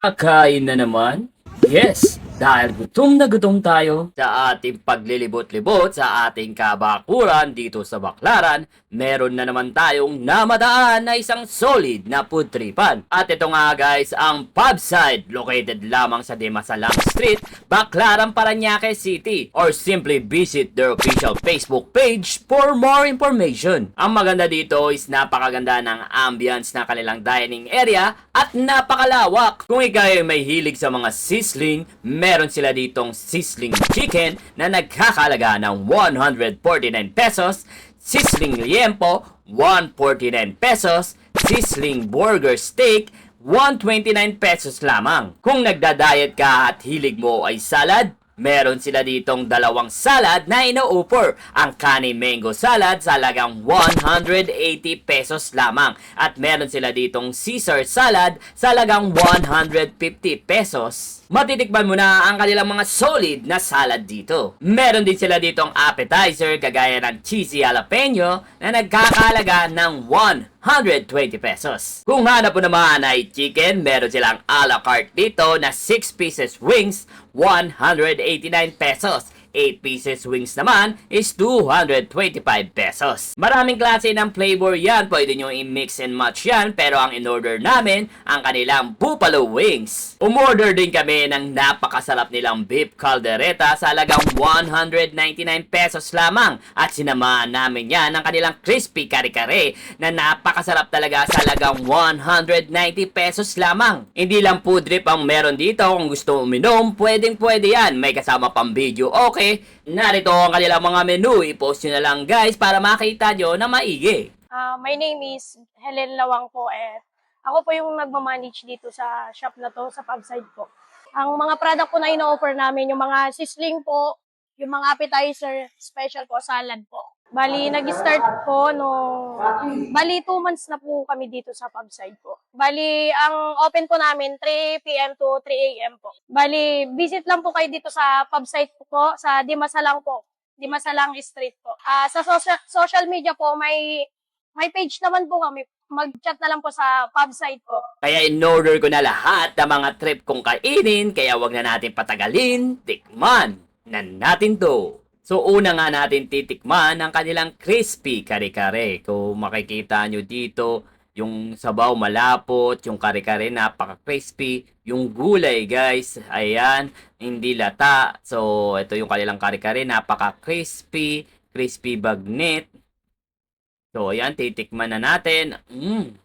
Kakain na naman? Yes, dahil gutom na gutom tayo sa ating paglilibot-libot sa ating kabakuran dito sa Baklaran, meron na naman tayong namadaan na isang solid na food tripan. At ito nga guys, ang Pubside located lamang sa Dimasalang Street, Baklaran, Paranaque City or simply visit their official Facebook page for more information. Ang maganda dito is napakaganda ng ambience na kanilang dining area at napakalawak. Kung ikaw ay may hilig sa mga sizzling, meron sila ditong sizzling chicken na nagkakalaga ng 149 pesos, sizzling liempo 149 pesos, sizzling burger steak 129 pesos lamang. Kung nagda-diet ka at hilig mo ay salad, meron sila ditong dalawang salad na ino-offer. Ang Kani Mango Salad sa halagang 180 pesos lamang. At meron sila ditong Caesar Salad sa halagang 150 pesos. Matitikman mo na ang kanilang mga solid na salad dito. Meron din sila ditong appetizer kagaya ng cheesy jalapeno na nagkakalaga ng 120 pesos. Kung hanap mo naman ay chicken, meron silang a la carte dito na 6 pieces wings, 189 pesos. 8 pieces wings naman is 225 pesos. Maraming klase ng flavor yan. Pwede nyo i-mix and match yan. Pero ang in-order namin, ang kanilang buffalo wings. Umorder din kami ng napakasarap nilang beef caldereta sa halagang 199 pesos lamang. At sinamahan namin yan ng kanilang crispy kare-kare na napakasarap talaga sa halagang 190 pesos lamang. Hindi lang food trip ang meron dito. Kung gusto uminom, pwedeng pwede yan. May kasama pang video. Okay, narito ang kanilang mga menu. I-post nyo na lang guys para makita nyo na maigi. Ah, my name is Helen Lawang po. Eh, ako po yung nagmamanage dito sa shop na to, sa Pubside po. Ang mga product po na ino-offer namin, yung mga sizzling po, yung mga appetizer, special po, salad po. Bali, nag-start po nung, bali, two months na po kami dito sa Pubside po. Bali, ang open po namin, 3 p.m. to 3 a.m. po. Bali, visit lang po kayo dito sa Pubside po, sa Dimasalang po. Dimasalang Street po. Ah, sa social, social media po, may may page naman po kami. Mag-chat na lang po sa Pubside po. Kaya in-order ko na lahat ng mga trip kong kainin, kaya wag na natin patagalin, tikman na natin to. So una nga natin titikman ang kanilang crispy kare-kare. Kung makikita nyo dito, yung sabaw malapot, yung kare-kare napaka-crispy, yung gulay guys, ayan, hindi lata. So ito yung kanilang kare-kare, napaka-crispy, crispy bagnet. So ayan, titikman na natin. Mmm,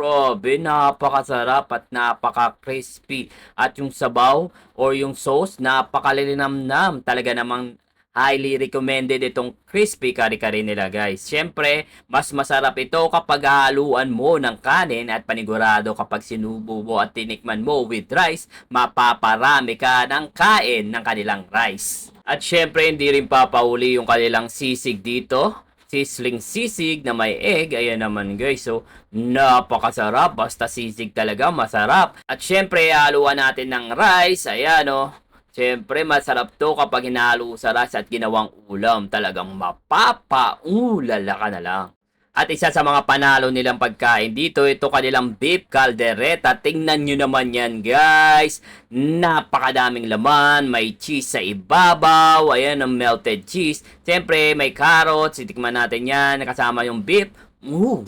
Grabe, napakasarap at napaka-crispy. At yung sabaw or yung sauce, napakalilinamnam. Talaga namang highly recommended itong crispy kare-kare nila guys. Siyempre, mas masarap ito kapag haluan mo ng kanin at panigurado kapag sinubo mo at tinikman mo with rice, mapaparami ka ng kain ng kanilang rice. At syempre, hindi rin papauli yung kanilang sisig dito sizzling sisig na may egg. Ayan naman guys. So, napakasarap. Basta sisig talaga, masarap. At syempre, haluan natin ng rice. Ayan o. Syempre, masarap to kapag hinalo sa rice at ginawang ulam. Talagang mapapaulala ka na lang. At isa sa mga panalo nilang pagkain dito, ito kanilang beef caldereta. Tingnan nyo naman yan, guys. Napakadaming laman. May cheese sa ibabaw. Ayan, ang melted cheese. Siyempre, may carrots. Itikman natin yan. Kasama yung beef. Ooh.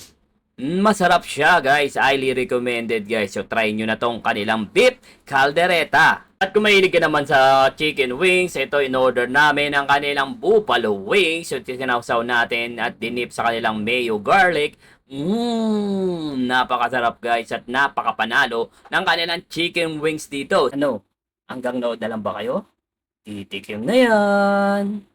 Masarap siya, guys. Highly recommended, guys. So, try nyo na tong kanilang beef caldereta. At kung mahilig ka naman sa chicken wings, ito in-order namin ang kanilang buffalo wings. So, tinawsaw natin at dinip sa kanilang mayo garlic. Mmm, napakasarap guys at napakapanalo ng kanilang chicken wings dito. Ano, hanggang nood na lang ba kayo? Titikim na yan!